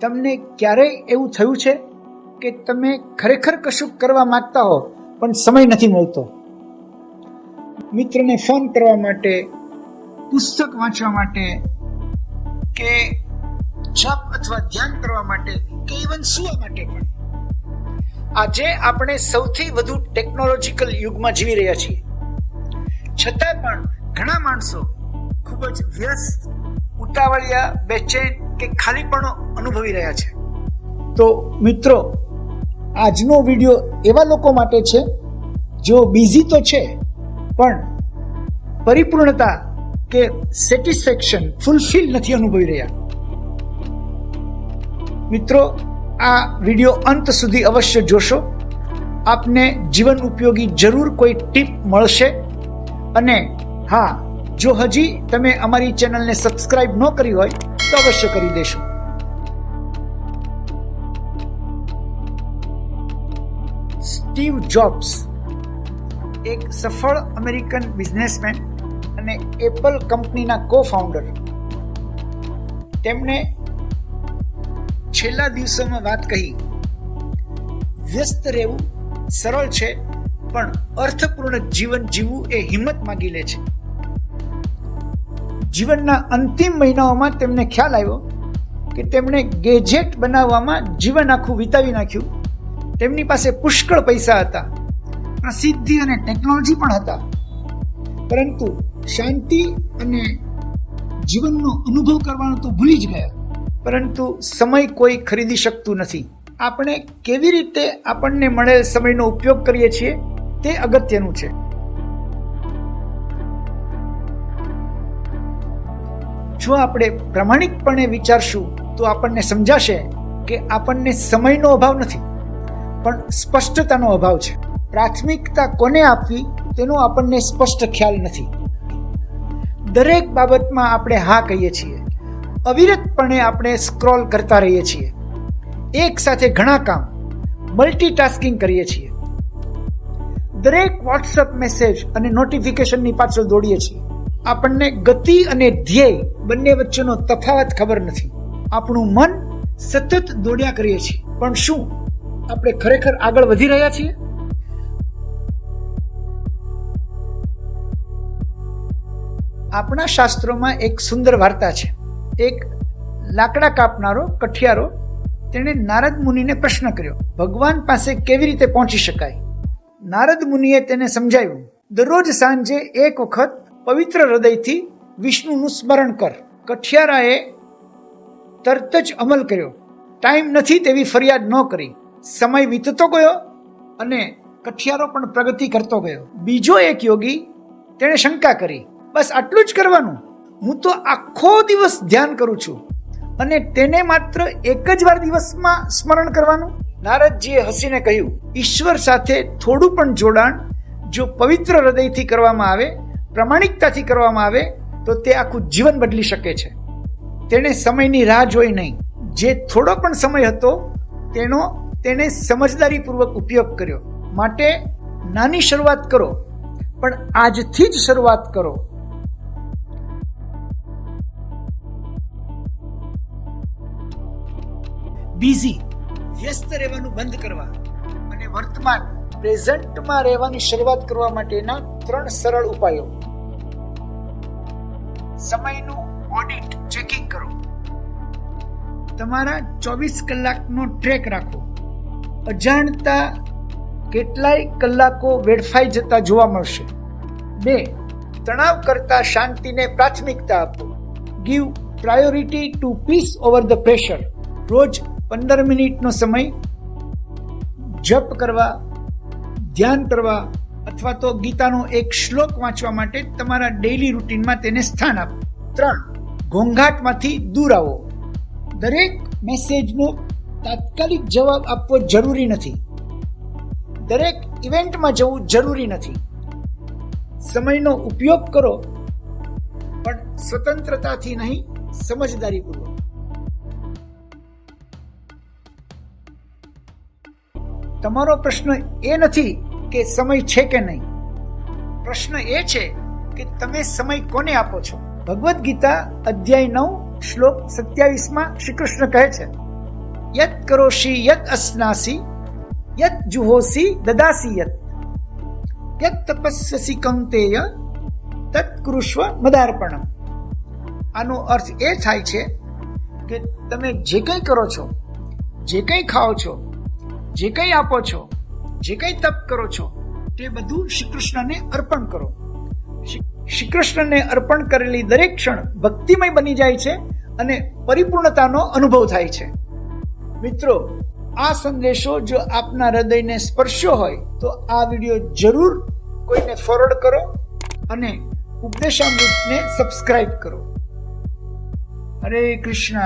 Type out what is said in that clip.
તમને ક્યારેય એવું થયું છે કે તમે ખરેખર કશું કરવા માંગતા હો, પણ સમય નથી મળતો? મિત્રને ફોન કરવા માટે, પુસ્તક વાંચવા માટે, કે જપ અથવા ધ્યાન કરવા માટે, કે ઇવન સુવા માટે પણ? આજે આપણે સૌથી વધુ ટેકનોલોજીકલ યુગમાં જીવી રહ્યા છીએ. છતાં પણ ઘણા માણસો ખૂબ જ વ્યસ્ત, ઉતાવળિયા, બેચેન કે ખાલીપણો અનુભવી રહ્યા છે. તો મિત્રો, આજનો વીડિયો એવા લોકો માટે છે જેઓ બિઝી તો છે, પણ પરિપૂર્ણતા કે સેટિસ્ફેક્શન ફૂલફિલ નથી અનુભવી રહ્યા. મિત્રો આ વીડિયો અંત સુધી અવશ્ય જોશો. આપને જીવન ઉપયોગી જરૂર કોઈ ટીપ મળશે. અને હા, જો હજી તમે અમારી ચેનલને સબસ્ક્રાઇબ ન કરી હોય, તો અવશ્ય કરી દેશો. સ્ટીવ જોબ્સ, એક સફળ અમેરિકન બિઝનેસમેન અને એપલ કંપનીના કો ફાઉન્ડર તેમણે છેલ્લા દિવસોમાં વાત કહી, વ્યસ્ત રહેવું સરળ છે, પણ અર્થપૂર્ણ જીવન જીવવું એ હિંમત માગી લે છે. જીવનના અંતિમ મહિનાઓમાં તેમને ખ્યાલ આવ્યો કે તેમણે ગેજેટ બનાવવામાં જીવન આખું વિતાવી નાખ્યું. તેમની પાસે પુષ્કળ પૈસા હતા, પ્રસિદ્ધિ અને ટેકનોલોજી પણ હતા. પરંતુ શાંતિ અને જીવનનો અનુભવ કરવાનો તો ભૂલી જ ગયા. પરંતુ સમય કોઈ ખરીદી શકતું નથી. આપણે કેવી રીતે આપણને મળેલ સમયનો ઉપયોગ કરીએ છીએ તે અગત્યનું છે. જો આપણે પ્રમાણિકપણે વિચારશું, તો આપણને સમજાશે કે આપણને સમયનો અભાવ નથી, પણ સ્પષ્ટતાનો અભાવ છે. પ્રાથમિકતા કોને આપવી, તેનો આપણને સ્પષ્ટ ખ્યાલ નથી. દરેક બાબતમાં આપણે હા કહીએ છીએ. અવિરતપણે આપણે સ્ક્રોલ કરતા રહીએ છીએ. એક સાથે ઘણા કામ મલ્ટીટાસ્કિંગ કરીએ છીએ. દરેક વોટ્સઅપ મેસેજ અને નોટિફિકેશનની પાછળ દોડીએ છીએ. આપણને ગતિ અને ધ્યેય બંને વચ્ચેનો તફાવત ખબર નથી. આપણું મન સતત દોડ્યા કરીએ છીએ. પણ શું? આપણે ખરેખર આગળ વધી રહ્યા છીએ? આપણા શાસ્ત્રોમાં એક સુંદર વાર્તા છે. એક લાકડા કાપનારો, કઠિયારો, તેણે નારદ મુનિને પ્રશ્ન કર્યો, ભગવાન પાસે કેવી રીતે પહોંચી શકાય? નારદ મુનિએ તેને સમજાવ્યું, દરરોજ સાંજે એક વખત પવિત્ર હૃદયથી વિષ્ણુનું સ્મરણ કર. કઠિયારાએ તરત જ અમલ કર્યો, ટાઈમ નથી તેવી ફરિયાદ ન કરી. સમય વીતતો ગયો અને કઠિયારો પણ પ્રગતિ કરતો ગયો. બીજો એક યોગી તેણે શંકા કરી, બસ આટલું જ કરવાનું? હું તો આખો દિવસ ધ્યાન કરું છું. અને તેને માત્ર એક જ વાર દિવસમાં સ્મરણ કરવાનું? નારદજીએ હસીને કહ્યું, ઈશ્વર સાથે થોડું પણ જોડાણ, જો પવિત્ર હૃદયથી કરવામાં આવે, પ્રમાણિકતાથી કરવામાં આવે, તો તે આખું જીવન બદલી શકે છે. તેણે સમયની રાહ જોઈ નહીં. જે થોડો પણ સમય હતો, તેનો તેણે સમજદારીપૂર્વક ઉપયોગ કર્યો. માટે નાની શરૂઆત કરો, પણ આજથી જ શરૂઆત કરો. બિઝી વ્યસ્ત રહેવાનું બંધ કરવા અને વર્તમાન, પ્રેઝન્ટમાં રહેવાની શરૂઆત કરવા માટેના ત્રણ સરળ ઉપાયો. સમયનું ઓડિટ, ચેકિંગ કરો. તમારા ચોવીસ કલાકનો ટ્રેક રાખો. અજાણતા કેટલાય કલાકો વેડફાઈ જતા જોવા મળશે. બે, તણાવ કરતા શાંતિને પ્રાથમિકતા આપો. Give priority to peace over the pressure. રોજ પંદર મિનિટનો સમય જપ કરવા, ધ્યાન કરવા અથવા તો ગીતાનો એક શ્લોક વાંચવા માટે તમારા ડેઇલી રૂટીનમાં તેને સ્થાન આપો. ત્રણ, ઘોંઘાટમાંથી દૂર આવો. દરેક મેસેજનો તાત્કાલિક જવાબ આપવો જરૂરી નથી. દરેક ઇવેન્ટમાં જવું જરૂરી નથી. સમયનો ઉપયોગ કરો, પણ સ્વતંત્રતાથી નહીં, સમજદારીપૂર્વક. તમારો પ્રશ્ન એ નથી કે સમય છે કે નહીં. પ્રશ્ન એ છે કે તમે સમય કોને આપો છો? ભગવદ્ ગીતા અધ્યાય નવ, શ્લોક સત્યાવીસમાં શ્રી કૃષ્ણ કહે છે, યત કરોશી યત અસ્નાસી, યત જુહોસી, દદાસી યત. યત તપસ્વસી કંતેય, તત કૃષ્વ મદાર્પણમ. આનો અર્થ એ થાય છે કે તમે જે કંઈ કરો છો, જે કંઈ ખાઓ છો જે કંઈ આપો છો, જે કંઈ તપ કરો છો, તે બધું શ્રી કૃષ્ણને અર્પણ કરો. શ્રી કૃષ્ણને અર્પણ કરેલી દરેક ક્ષણ ભક્તિમય બની જાય છે અને પરિપૂર્ણતાનો અનુભવ થાય છે. મિત્રો, આ સંદેશો જો આપના હૃદયને સ્પર્શ્યો હોય, તો આ વીડિયો જરૂર કોઈને ફોરવર્ડ કરો અને ઉપદેશામૃતને સબસ્ક્રાઇબ કરો. હરે કૃષ્ણ.